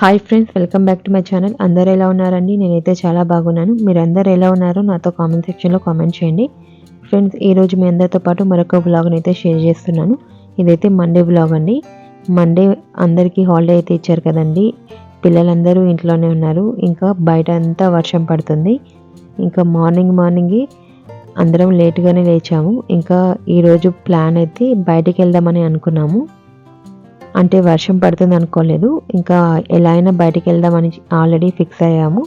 Hi friends welcome back to my channel అందరు ఎలా ఉన్నారండి? నేనైతే చాలా బాగున్నాను. మీరు అందరు ఎలా ఉన్నారో? నాతో కామెంట్ సెక్షన్లో కామెంట్ చేయండి. ఫ్రెండ్స్ ఈరోజు మీ అందరితో పాటు మరొక వ్లాగ్ని అయితే షేర్ చేస్తున్నాను. ఇదైతే మండే వ్లాగ్ అండి. మండే అందరికీ హాలిడే అయితే ఇచ్చారు కదండి. పిల్లలందరూ ఇంట్లోనే ఉన్నారు. ఇంకా బయట అంతా వర్షం పడుతుంది. ఇంకా మార్నింగ్ మార్నింగే అందరం లేట్గానే లేచాము. ఇంకా ఈరోజు ప్లాన్ అయితే బయటికి వెళ్దామని అనుకున్నాము. అంటే వర్షం పడుతుంది అనుకోలేదు. ఇంకా ఎలా అయినా బయటికి వెళ్దామని ఆల్రెడీ ఫిక్స్ అయ్యాము.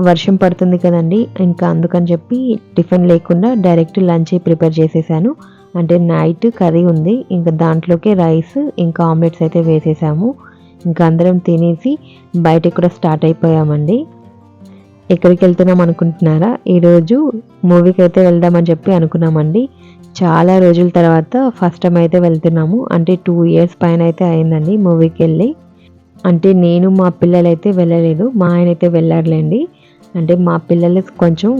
వర్షం పడుతుంది కదండి. ఇంకా అందుకని చెప్పి టిఫిన్ లేకుండా డైరెక్ట్ లంచ్ ప్రిపేర్ చేసేసాను. అంటే నైట్ కర్రీ ఉంది. ఇంకా దాంట్లోకి రైస్ ఇంకా ఆమ్లెట్స్ అయితే వేసేసాము. ఇంకా అందరం తినేసి బయటకు కూడా స్టార్ట్ అయిపోయామండి. ఎక్కడికి వెళ్తున్నాం అనుకుంటున్నారా? ఈరోజు మూవీకి అయితే వెళ్దామని చెప్పి అనుకున్నామండి. చాలా రోజుల తర్వాత ఫస్ట్ టైం అయితే వెళ్తున్నాము. అంటే టూ ఇయర్స్ పైన అయితే అయిందండి మూవీకి వెళ్ళి. అంటే నేను మా పిల్లలు అయితే వెళ్ళలేదు. మా ఆయన అయితే వెళ్ళారులేండి. అంటే మా పిల్లలు కొంచెం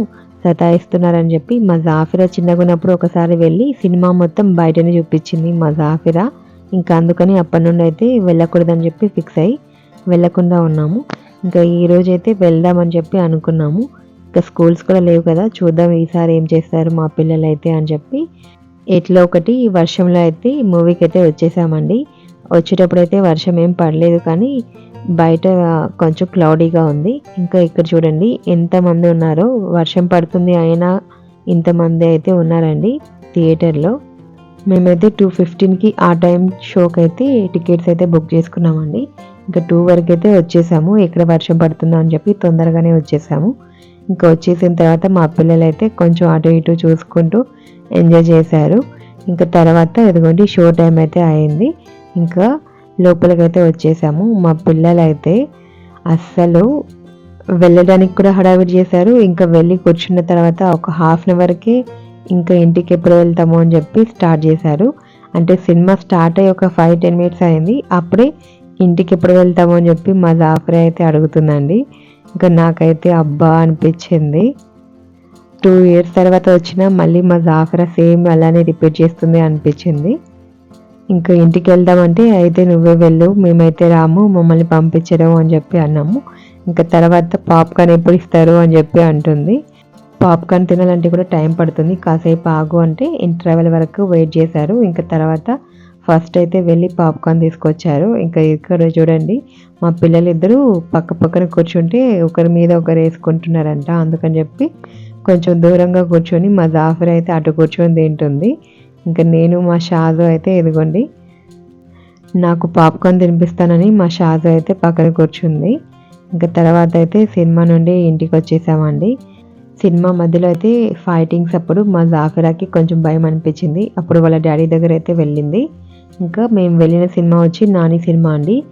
సతాయిస్తున్నారని చెప్పి మా జాఫిరా చిన్నగా ఉన్నప్పుడు ఒకసారి వెళ్ళి సినిమా మొత్తం బయటనే చూపించింది మా జాఫిరా. ఇంకా అందుకని అప్పటి నుండి అయితే వెళ్ళకూడదని చెప్పి ఫిక్స్ అయ్యి వెళ్ళకుండా ఉన్నాము. ఇంకా ఈరోజైతే వెళ్దామని చెప్పి అనుకున్నాము. ఇంకా స్కూల్స్ కూడా లేవు కదా చూద్దాం ఈసారి ఏం చేస్తారు మా పిల్లలు అయితే అని చెప్పి. ఎట్లా ఒకటి వర్షంలో అయితే మూవీకి అయితే వచ్చేసామండి. వచ్చేటప్పుడు అయితే వర్షం ఏం పడలేదు కానీ బయట కొంచెం క్లౌడీగా ఉంది. ఇంకా ఇక్కడ చూడండి ఎంతమంది ఉన్నారో వర్షం పడుతుంది అయినా ఇంతమంది అయితే ఉన్నారండి థియేటర్లో. మేమైతే టూ ఫిఫ్టీన్కి ఆ టైం షోకి అయితే టికెట్స్ అయితే బుక్ చేసుకున్నామండి. ఇంకా టూ వరకు అయితే వచ్చేసాము ఎక్కడ వర్షం పడుతుందో అని చెప్పి తొందరగానే వచ్చేసాము. ఇంకా వచ్చేసిన తర్వాత మా పిల్లలు అయితే కొంచెం అటు ఇటు చూసుకుంటూ ఎంజాయ్ చేశారు. ఇంకా తర్వాత ఇదిగోండి షో టైం అయితే అయింది. ఇంకా లోపలికైతే వచ్చేసాము. మా పిల్లలు అయితే అస్సలు వెళ్ళడానికి కూడా హడావిడి చేశారు. ఇంకా వెళ్ళి కూర్చున్న తర్వాత ఒక హాఫ్ అన్ అవర్కి ఇంకా ఇంటికి ఎప్పుడు వెళ్తాము అని చెప్పి స్టార్ట్ చేశారు. అంటే సినిమా స్టార్ట్ అయ్యి ఒక ఫైవ్ టెన్ మినిట్స్ అయింది. అప్పుడే ఇంటికి ఎప్పుడు వెళ్తాము అని చెప్పి మా జాఫర్ అయితే అడుగుతుందండి. ఇంకా నాకైతే అబ్బా అనిపించింది. టూ ఇయర్స్ తర్వాత వచ్చిన మళ్ళీ మా జాఫరా సేమ్ అలానే రిపీట్ చేస్తుంది అనిపించింది. ఇంకా ఇంటికి వెళ్దామంటే అయితే నువ్వే వెళ్ళు మేమైతే రాము మమ్మల్ని పంపించడం అని చెప్పి అన్నాము. ఇంకా తర్వాత పాప్కార్న్ ఎప్పుడు ఇస్తారు అని చెప్పి అంటుంది. పాప్కార్న్ తినాలంటే కూడా టైం పడుతుంది. కాసేపు ఆగు అంటే ఇంటర్వెల్ వరకు వెయిట్ చేశారు. ఇంకా తర్వాత ఫస్ట్ అయితే వెళ్ళి పాప్కార్న్ తీసుకొచ్చారు. ఇంకా ఇక్కడ చూడండి మా పిల్లలు ఇద్దరు పక్క పక్కన కూర్చుంటే ఒకరి మీద ఒకరు వేసుకుంటున్నారంట. అందుకని చెప్పి కొంచెం దూరంగా కూర్చొని మా జాఫర్ అయితే అటు కూర్చొని తింటుంది. ఇంకా నేను మా షాజు అయితే ఎదుగోండి నాకు పాప్కార్న్ తినిపిస్తానని మా షాజు అయితే పక్కన కూర్చుంది. ఇంకా తర్వాత అయితే సినిమా నుండి ఇంటికి వచ్చేసామండి. సినిమా మధ్యలో అయితే ఫైటింగ్స్ అప్పుడు మా జాఫిరాకి కొంచెం భయం అనిపించింది. అప్పుడు వాళ్ళ డాడీ దగ్గర అయితే వెళ్ళింది. ఇంకా మేము వెళ్ళిన సినిమా వచ్చి నాని సినిమా అండి.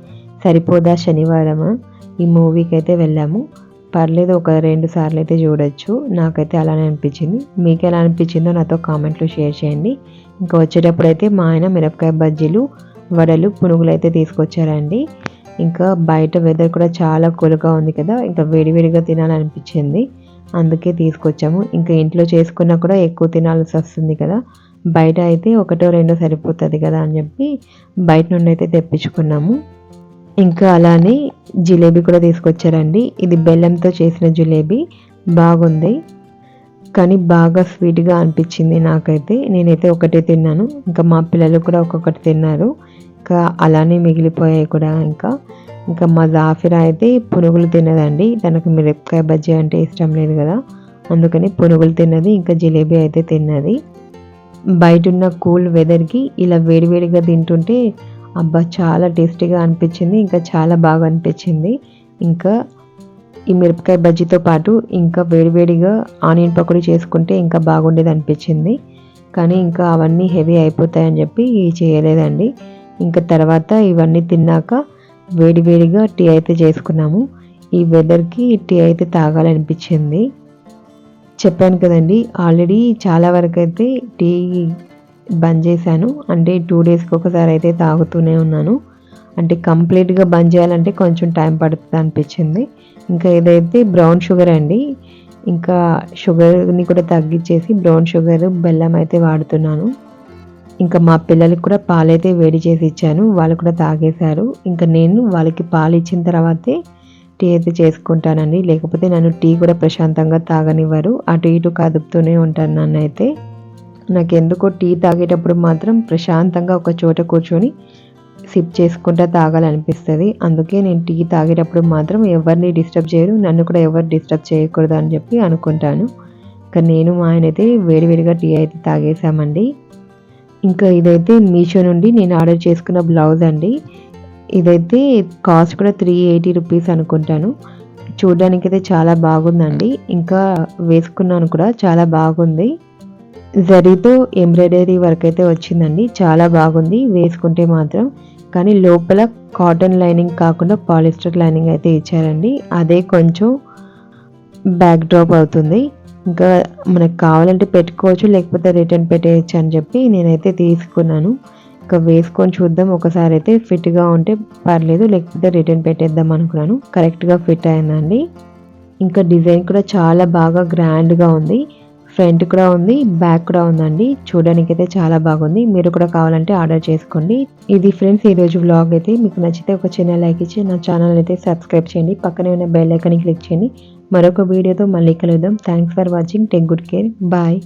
సరిపోదా శనివారం ఈ మూవీకి అయితే వెళ్ళాము. పర్లేదు ఒక రెండు సార్లు అయితే చూడొచ్చు. నాకైతే అలానే అనిపించింది. మీకు ఎలా అనిపించిందో నాతో కామెంట్లో షేర్ చేయండి. ఇంకా వచ్చేటప్పుడు అయితే మా ఆయన మిరపకాయ బజ్జీలు వడలు పునుగులు అయితే తీసుకొచ్చారండి. ఇంకా బయట వెదర్ కూడా చాలా కూల్గా ఉంది కదా. ఇంకా వేడివేడిగా తినాలనిపించింది. అందుకే తీసుకొచ్చాము. ఇంకా ఇంట్లో చేసుకున్నా కూడా ఎక్కువ తినాల్సి వస్తుంది కదా. బయట అయితే ఒకటో రెండో సరిపోతుంది కదా అని చెప్పి బయట నుండి అయితే తెప్పించుకున్నాము. ఇంకా అలానే జిలేబీ కూడా తీసుకొచ్చారండి. ఇది బెల్లంతో చేసిన జిలేబీ. బాగుంది. కానీ బాగా స్వీట్గా అనిపించింది నాకైతే. నేనైతే ఒకటే తిన్నాను. ఇంకా మా పిల్లలు కూడా ఒక్కొక్కటి తిన్నారు. ఇంకా అలానే మిగిలిపోయాయి కూడా ఇంకా. ఇంకా మా జాఫిరా అయితే పునుగులు తిన్నదండి. తనకు మిరపకాయ బజ్జీ అంటే ఇష్టం లేదు కదా. అందుకని పునుగులు తిన్నది ఇంకా జిలేబీ అయితే తిన్నది. బయట ఉన్న కూల్ వెదర్కి ఇలా వేడివేడిగా తింటుంటే అబ్బా చాలా టేస్టీగా అనిపించింది. ఇంకా చాలా బాగా అనిపించింది. ఇంకా ఈ మిరపకాయ బజ్జీతో పాటు ఇంకా వేడివేడిగా ఆనియన్ పకోడీ చేసుకుంటే ఇంకా బాగుండేది అనిపించింది. కానీ ఇంకా అవన్నీ హెవీ అయిపోతాయని చెప్పి చేయలేదండి. ఇంకా తర్వాత ఇవన్నీ తిన్నాక వేడివేడిగా టీ అయితే చేసుకున్నాము. ఈ వెదర్కి టీ అయితే తాగాలనిపించింది. చెప్పాను కదండి ఆల్రెడీ చాలా వరకు అయితే టీ బంద్ చేశాను. అంటే టూ డేస్కి ఒకసారి అయితే తాగుతూనే ఉన్నాను. అంటే కంప్లీట్గా బంద్ చేయాలంటే కొంచెం టైం పడుతుంది అనిపించింది. ఇంకా ఇదైతే బ్రౌన్ షుగర్ అండి ఇంకా షుగర్ని కూడా తగ్గించేసి బ్రౌన్ షుగర్ బెల్లం అయితే వాడుతున్నాను. ఇంకా మా పిల్లలకి కూడా పాలైతే వేడి చేసి ఇచ్చాను. వాళ్ళు కూడా తాగేశారు. ఇంకా నేను వాళ్ళకి పాలు ఇచ్చిన తర్వాతే టీ అయితే చేసుకుంటానండి. లేకపోతే నన్ను టీ కూడా ప్రశాంతంగా తాగనివ్వరు. అటు ఇటు కదుపుతూనే ఉంటాను నన్ను అయితే నాకు ఎందుకో టీ తాగేటప్పుడు మాత్రం ప్రశాంతంగా ఒక చోట కూర్చొని సిప్ చేసుకుంటా తాగాలనిపిస్తుంది. అందుకే నేను టీ తాగేటప్పుడు మాత్రం ఎవరిని డిస్టర్బ్ చేయరు. నన్ను కూడా ఎవరు డిస్టర్బ్ చేయకూడదు అని చెప్పి అనుకుంటాను. ఇంకా నేను మా ఆయన అయితే వేడివేడిగా టీ అయితే తాగేసామండి ఇంకా ఇదైతే మీషో నుండి నేను ఆర్డర్ చేసుకున్న బ్లౌజ్ అండి. ఇదైతే కాస్ట్ కూడా త్రీ ఎయిటీ రూపీస్ అనుకుంటాను. చూడడానికి అయితే చాలా బాగుందండి. ఇంకా వేసుకున్నాను కూడా చాలా బాగుంది. జరీతో ఎంబ్రాయిడరీ వర్క్ అయితే వచ్చిందండి. చాలా బాగుంది వేసుకుంటే మాత్రం. కానీ లోపల కాటన్ లైనింగ్ కాకుండా పాలిస్టర్ లైనింగ్ అయితే ఇచ్చారండి. అదే కొంచెం బ్యాక్ డ్రాప్ అవుతుంది. ఇంకా మనకు కావాలంటే పెట్టుకోవచ్చు లేకపోతే రిటర్న్ పెట్టేయచ్చు అని చెప్పి నేనైతే తీసుకున్నాను. ఇంకా వేసుకొని చూద్దాం. ఒకసారి అయితే ఫిట్గా ఉంటే పర్లేదు లేకపోతే రిటర్న్ పెట్టేద్దాం అనుకున్నాను. కరెక్ట్గా ఫిట్ అయిందండి ఇంకా డిజైన్ కూడా చాలా బాగా గ్రాండ్గా ఉంది. ఫ్రంట్ కూడా ఉంది బ్యాక్ కూడా ఉందండి. చూడడానికి అయితే చాలా బాగుంది. మీరు కూడా కావాలంటే ఆర్డర్ చేసుకోండి. ఇది ఫ్రెండ్స్ ఈ రోజు వ్లాగ్ అయితే. మీకు నచ్చితే ఒక చిన్న లైక్ ఇచ్చి నా ఛానల్ అయితే సబ్స్క్రైబ్ చేయండి. పక్కనే ఉన్న బెల్ ఐకాన్ని క్లిక్ చేయండి. మరొక వీడియోతో మళ్ళీ కలుద్దాం. Thanks for watching take good care bye